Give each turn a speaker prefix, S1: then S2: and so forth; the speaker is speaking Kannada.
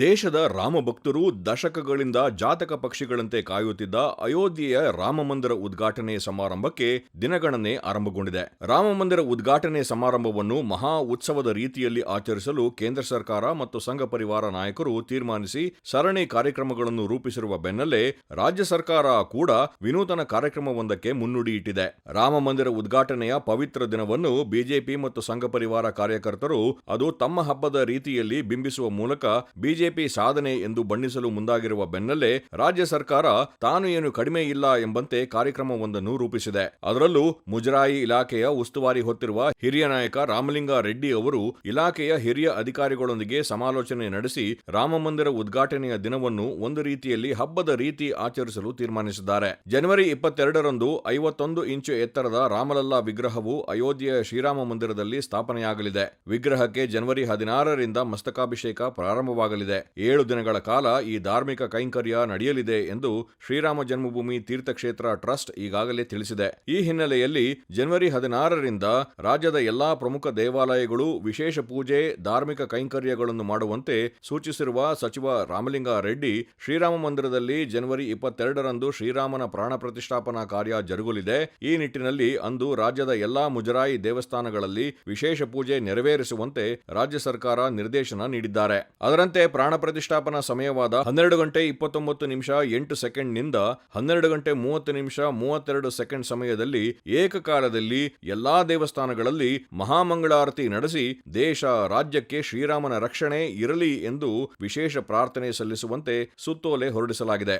S1: ದೇಶದ ರಾಮಭಕ್ತರು ದಶಕಗಳಿಂದ ಜಾತಕ ಪಕ್ಷಿಗಳಂತೆ ಕಾಯುತ್ತಿದ್ದ ಅಯೋಧ್ಯೆಯ ರಾಮಮಂದಿರ ಉದ್ಘಾಟನೆ ಸಮಾರಂಭಕ್ಕೆ ದಿನಗಣನೆ ಆರಂಭಗೊಂಡಿದೆ. ರಾಮಮಂದಿರ ಉದ್ಘಾಟನೆ ಸಮಾರಂಭವನ್ನು ಮಹಾ ಉತ್ಸವದ ರೀತಿಯಲ್ಲಿ ಆಚರಿಸಲು ಕೇಂದ್ರ ಸರ್ಕಾರ ಮತ್ತು ಸಂಘ ಪರಿವಾರ ನಾಯಕರು ತೀರ್ಮಾನಿಸಿ ಸರಣಿ ಕಾರ್ಯಕ್ರಮಗಳನ್ನು ರೂಪಿಸಿರುವ ಬೆನ್ನಲ್ಲೇ ರಾಜ್ಯ ಸರ್ಕಾರ ಕೂಡ ವಿನೂತನ ಕಾರ್ಯಕ್ರಮವೊಂದಕ್ಕೆ ಮುನ್ನುಡಿ ಇಟ್ಟಿದೆ ರಾಮಮಂದಿರ ಉದ್ಘಾಟನೆಯ ಪವಿತ್ರ ದಿನವನ್ನು ಬಿಜೆಪಿ ಮತ್ತು ಸಂಘ ಪರಿವಾರ ಕಾರ್ಯಕರ್ತರು ಅದು ತಮ್ಮ ಹಬ್ಬದ ರೀತಿಯಲ್ಲಿ ಬಿಂಬಿಸುವ ಮೂಲಕ ಬಿಜೆಪಿ ಸಾಧನೆ ಎಂದು ಬಣ್ಣಿಸಲು ಮುಂದಾಗಿರುವ ಬೆನ್ನಲ್ಲೇ ರಾಜ್ಯ ಸರ್ಕಾರ ತಾನು ಏನು ಕಡಿಮೆ ಇಲ್ಲ ಎಂಬಂತೆ ಕಾರ್ಯಕ್ರಮವೊಂದನ್ನು ರೂಪಿಸಿದೆ. ಅದರಲ್ಲೂ ಮುಜರಾಯಿ ಇಲಾಖೆಯ ಉಸ್ತುವಾರಿ ಹೊತ್ತಿರುವ ಹಿರಿಯ ನಾಯಕ ರಾಮಲಿಂಗ ರೆಡ್ಡಿ ಅವರು ಇಲಾಖೆಯ ಹಿರಿಯ ಅಧಿಕಾರಿಗಳೊಂದಿಗೆ ಸಮಾಲೋಚನೆ ನಡೆಸಿ ರಾಮಮಂದಿರ ಉದ್ಘಾಟನೆಯ ದಿನವನ್ನು ಒಂದು ರೀತಿಯಲ್ಲಿ ಹಬ್ಬದ ರೀತಿ ಆಚರಿಸಲು ತೀರ್ಮಾನಿಸಿದ್ದಾರೆ. ಜನವರಿ ಇಪ್ಪತ್ತೆರಡರಂದು ಐವತ್ತೊಂದು ಇಂಚು ಎತ್ತರದ ರಾಮಲಲ್ಲಾ ವಿಗ್ರಹವು ಅಯೋಧ್ಯೆಯ ಶ್ರೀರಾಮ ಮಂದಿರದಲ್ಲಿ ಸ್ಥಾಪನೆಯಾಗಲಿದೆ. ವಿಗ್ರಹಕ್ಕೆ ಜನವರಿ ಹದಿನಾರರಿಂದ ಮಸ್ತಕಾಭಿಷೇಕ ಪ್ರಾರಂಭವಾಗಲಿದೆ. ಏಳು ದಿನಗಳ ಕಾಲ ಈ ಧಾರ್ಮಿಕ ಕೈಂಕರ್ಯ ನಡೆಯಲಿದೆ ಎಂದು ಶ್ರೀರಾಮ ಜನ್ಮಭೂಮಿ ತೀರ್ಥಕ್ಷೇತ್ರ ಟ್ರಸ್ಟ್ ಈಗಾಗಲೇ ತಿಳಿಸಿದೆ. ಈ ಹಿನ್ನೆಲೆಯಲ್ಲಿ ಜನವರಿ ಹದಿನಾರರಿಂದ ರಾಜ್ಯದ ಎಲ್ಲಾ ಪ್ರಮುಖ ದೇವಾಲಯಗಳು ವಿಶೇಷ ಪೂಜೆ, ಧಾರ್ಮಿಕ ಕೈಂಕರ್ಯಗಳನ್ನು ಮಾಡುವಂತೆ ಸೂಚಿಸಿರುವ ಸಚಿವ ರಾಮಲಿಂಗ ರೆಡ್ಡಿ ಶ್ರೀರಾಮ ಮಂದಿರದಲ್ಲಿ ಜನವರಿ ಇಪ್ಪತ್ತೆರಡರಂದು ಶ್ರೀರಾಮನ ಪ್ರಾಣ ಪ್ರತಿಷ್ಠಾಪನಾ ಕಾರ್ಯ ಜರುಗಲಿದೆ. ಈ ನಿಟ್ಟಿನಲ್ಲಿ ಅಂದು ರಾಜ್ಯದ ಎಲ್ಲಾ ಮುಜರಾಯಿ ದೇವಸ್ಥಾನಗಳಲ್ಲಿ ವಿಶೇಷ ಪೂಜೆ ನೆರವೇರಿಸುವಂತೆ ರಾಜ್ಯ ಸರ್ಕಾರ ನಿರ್ದೇಶನ ನೀಡಿದ್ದಾರೆ. ಅದರಂತೆ ಪ್ರಾಣ ಪ್ರತಿಷ್ಠಾಪನಾ ಸಮಯವಾದ ಹನ್ನೆರಡು ಗಂಟೆ ಇಪ್ಪತ್ತೊಂಬತ್ತು ನಿಮಿಷ ಎಂಟು ಸೆಕೆಂಡ್ನಿಂದ ಹನ್ನೆರಡು ಗಂಟೆ ಮೂವತ್ತು ನಿಮಿಷ ಮೂವತ್ತೆರಡು ಸೆಕೆಂಡ್ ಸಮಯದಲ್ಲಿ ಏಕಕಾಲದಲ್ಲಿ ಎಲ್ಲಾ ದೇವಸ್ಥಾನಗಳಲ್ಲಿ ಮಹಾಮಂಗಳಾರತಿ ನಡೆಸಿ ದೇಶ ರಾಜ್ಯಕ್ಕೆ ಶ್ರೀರಾಮನ ರಕ್ಷಣೆ ಇರಲಿ ಎಂದು ವಿಶೇಷ ಪ್ರಾರ್ಥನೆ ಸಲ್ಲಿಸುವಂತೆ ಸುತ್ತೋಲೆ ಹೊರಡಿಸಲಾಗಿದೆ.